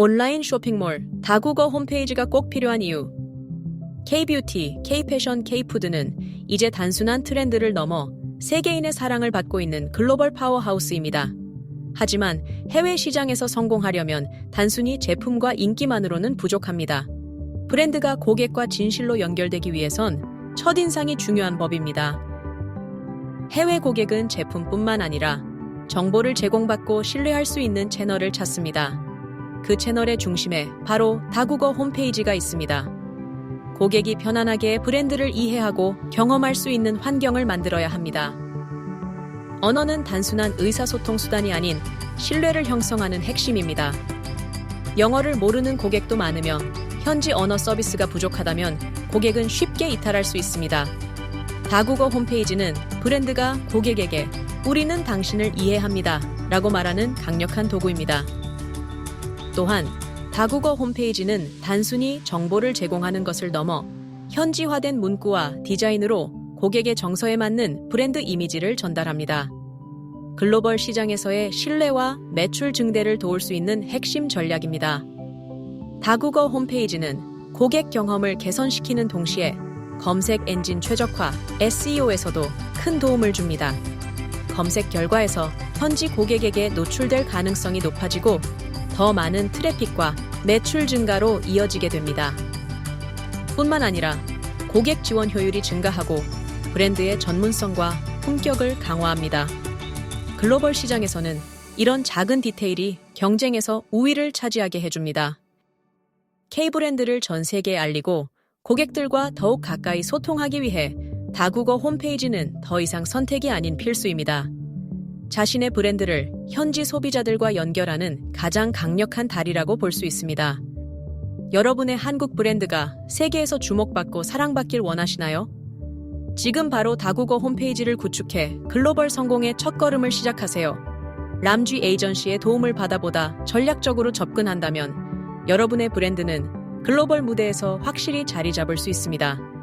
온라인 쇼핑몰, 다국어 홈페이지가 꼭 필요한 이유. K-뷰티, K-패션, K-푸드는 이제 단순한 트렌드를 넘어 세계인의 사랑을 받고 있는 글로벌 파워하우스입니다. 하지만 해외 시장에서 성공하려면 단순히 제품과 인기만으로는 부족합니다. 브랜드가 고객과 진실로 연결되기 위해선 첫인상이 중요한 법입니다. 해외 고객은 제품뿐만 아니라 정보를 제공받고 신뢰할 수 있는 채널을 찾습니다. 그 채널의 중심에 바로 다국어 홈페이지가 있습니다. 고객이 편안하게 브랜드를 이해하고 경험할 수 있는 환경을 만들어야 합니다. 언어는 단순한 의사소통 수단이 아닌 신뢰를 형성하는 핵심입니다. 영어를 모르는 고객도 많으며 현지 언어 서비스가 부족하다면 고객은 쉽게 이탈할 수 있습니다. 다국어 홈페이지는 브랜드가 고객에게 우리는 당신을 이해합니다. 라고 말하는 강력한 도구입니다. 또한 다국어 홈페이지는 단순히 정보를 제공하는 것을 넘어 현지화된 문구와 디자인으로 고객의 정서에 맞는 브랜드 이미지를 전달합니다. 글로벌 시장에서의 신뢰와 매출 증대를 도울 수 있는 핵심 전략입니다. 다국어 홈페이지는 고객 경험을 개선시키는 동시에 검색 엔진 최적화 SEO에서도 큰 도움을 줍니다. 검색 결과에서 현지 고객에게 노출될 가능성이 높아지고 더 많은 트래픽과 매출 증가로 이어지게 됩니다. 뿐만 아니라 고객 지원 효율이 증가하고 브랜드의 전문성과 품격을 강화합니다. 글로벌 시장에서는 이런 작은 디테일이 경쟁에서 우위를 차지하게 해줍니다. K 브랜드를 전 세계에 알리고 고객들과 더욱 가까이 소통하기 위해 다국어 홈페이지는 더 이상 선택이 아닌 필수입니다. 자신의 브랜드를 현지 소비자들과 연결하는 가장 강력한 다리라고 볼 수 있습니다. 여러분의 한국 브랜드가 세계에서 주목받고 사랑받길 원하시나요? 지금 바로 다국어 홈페이지를 구축해 글로벌 성공의 첫걸음을 시작하세요. 람쥐 에이전시의 도움을 받아보다 전략적으로 접근한다면 여러분의 브랜드는 글로벌 무대에서 확실히 자리 잡을 수 있습니다.